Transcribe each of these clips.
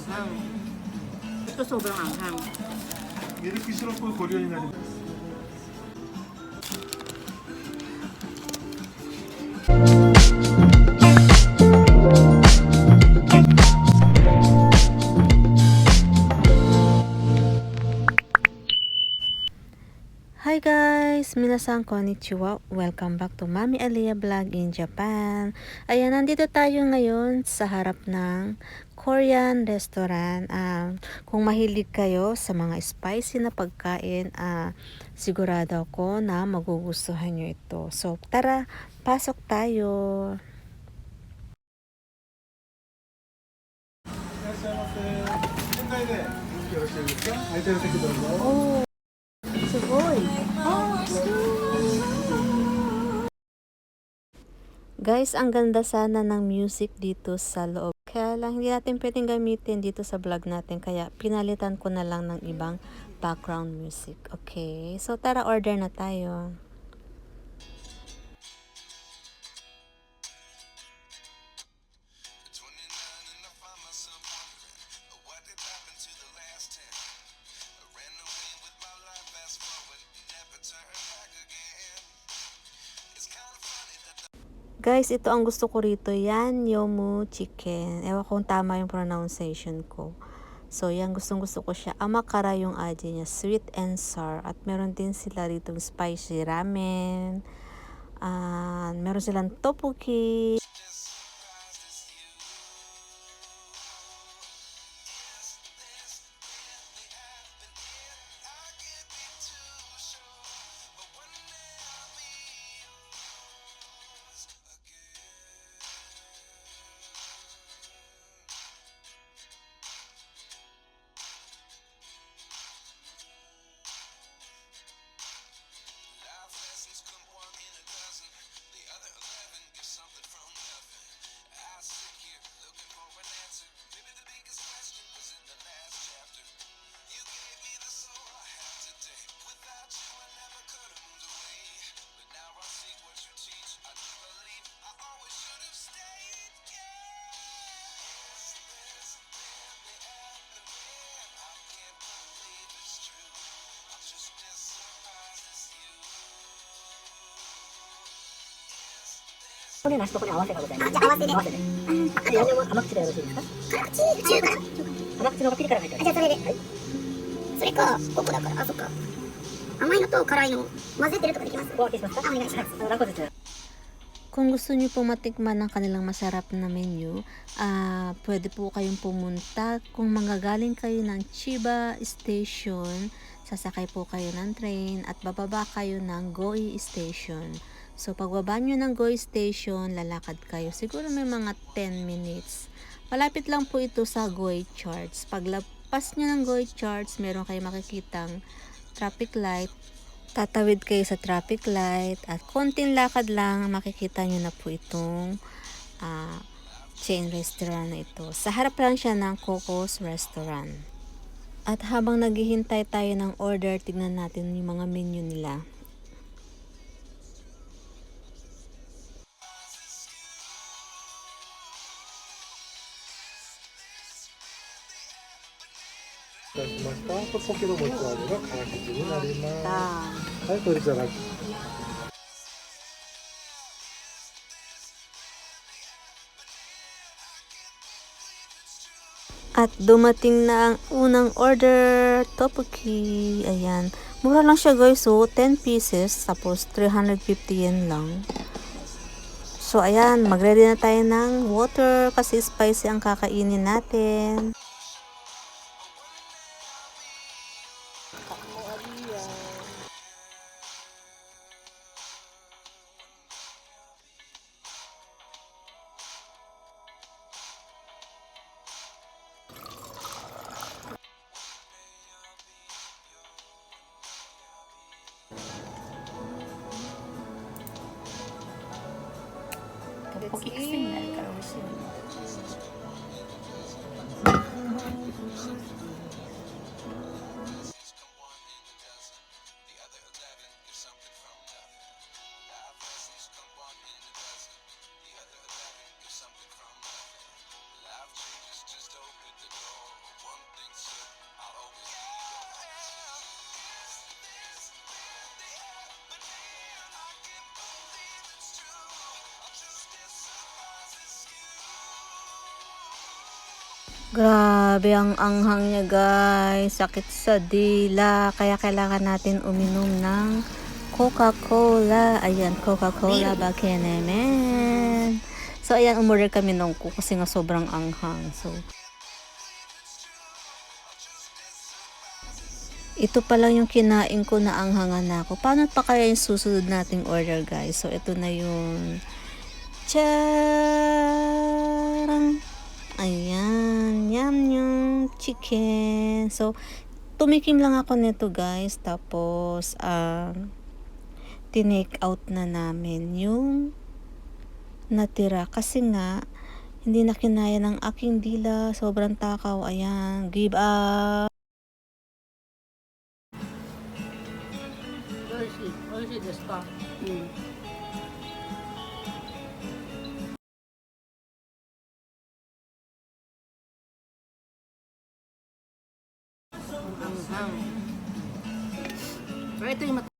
anghang. Ito sobrang anghang. 이렇게 시럽고 고려인 날이 Hi guys! Minasan konnichiwa. Welcome back to Mami Aliyah Vlog in Japan. Ayan, nandito tayo ngayon sa harap ng Korean restaurant. Uh, kung mahilig kayo sa mga spicy na pagkain, uh, sigurado ako na magugustuhan nyo ito. So tara, pasok tayo! Oh, it's a boy. Oh, it's Guys, ang ganda sana ng music dito sa loob. Kaya lang, hindi natin pwedeng gamitin dito sa vlog natin. Kaya, pinalitan ko na lang ng ibang background music. Okay? So, tara, order na tayo. Guys, ito ang gusto ko rito. Yan, yomu chicken. Ewan kung tama yung pronunciation ko. So, yan, gustong gusto ko siya. Amakara yung aji niya. Sweet and sour. At meron din sila rito spicy ramen. Ah, meron silang tteokbokki. ここで梨とこれ合わせがございます。あ、じゃあ合わせで。合わせで。あ、ヤンニョム甘口でよろしいですか辛口中辛甘口の方がピリ辛が入ってあ、じゃあそれで。はい。それか、ここだから、あ、そっか。甘いのと辛いの混ぜてるとかできますお分けしますかあ、お願いします。あの、何個ずつ。 Kung gusto niyo po matikman ng kanilang masarap na menu, ah pwede po kayong pumunta. Kung manggagaling kayo ng Chiba Station, sasakay po kayo ng train at bababa kayo ng Goi Station. So pagbaba nyo ng Goi Station, lalakad kayo. Siguro may mga 10 minutes. Malapit lang po ito sa Goi Charts. Paglapas nyo ng Goi Charts, meron kayo makikitang traffic light tatawid kayo sa traffic light at konting lakad lang makikita nyo na po itong ah, chain restaurant na ito. Sa harap lang siya ng Coco's Restaurant. At habang naghihintay tayo ng order, tignan natin yung mga menu nila. 出しましたと先の持ち上げが空き地になりますはいそれじゃなく At dumating na ang unang order, tteokbokki. Ayan. Mura lang siya guys, so 10 pieces, tapos 350 yen lang. So ayan, magready na tayo ng water kasi spicy ang kakainin natin. おき癖になるから美味しいよね Grabe ang anghang niya guys. Sakit sa dila. Kaya kailangan natin uminom ng Coca-Cola. Ayan, Coca-Cola Bakenemen. So, ayan, umorder kami nung ko kasi nga sobrang anghang. So, ito pa lang yung kinain ko na anghangan na ako. Paano pa kaya yung susunod nating order guys? So, ito na yung Charang! Ayan, ulam yung chicken. So, tumikim lang ako nito guys. Tapos, uh, tinake out na namin yung natira. Kasi nga, hindi na kinaya ng aking dila. Sobrang takaw. Ayan, give up. Where is it? Where is it? The spa? Mm. Pero ito yung mat-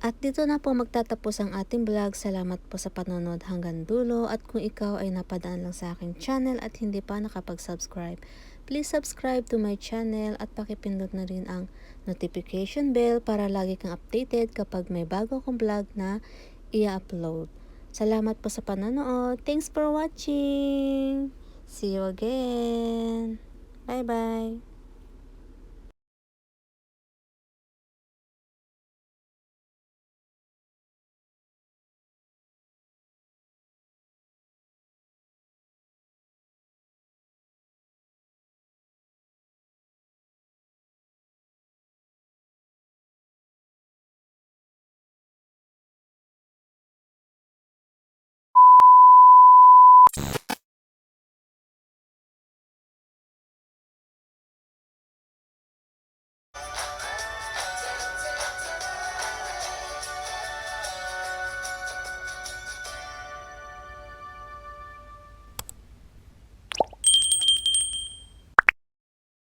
At dito na po magtatapos ang ating vlog. Salamat po sa panonood hanggang dulo. At kung ikaw ay napadaan lang sa aking channel at hindi pa nakapag-subscribe, please subscribe to my channel at pakipindot na rin ang notification bell para lagi kang updated kapag may bago akong vlog na i-upload. Salamat po sa panonood. Thanks for watching. See you again. Bye-bye.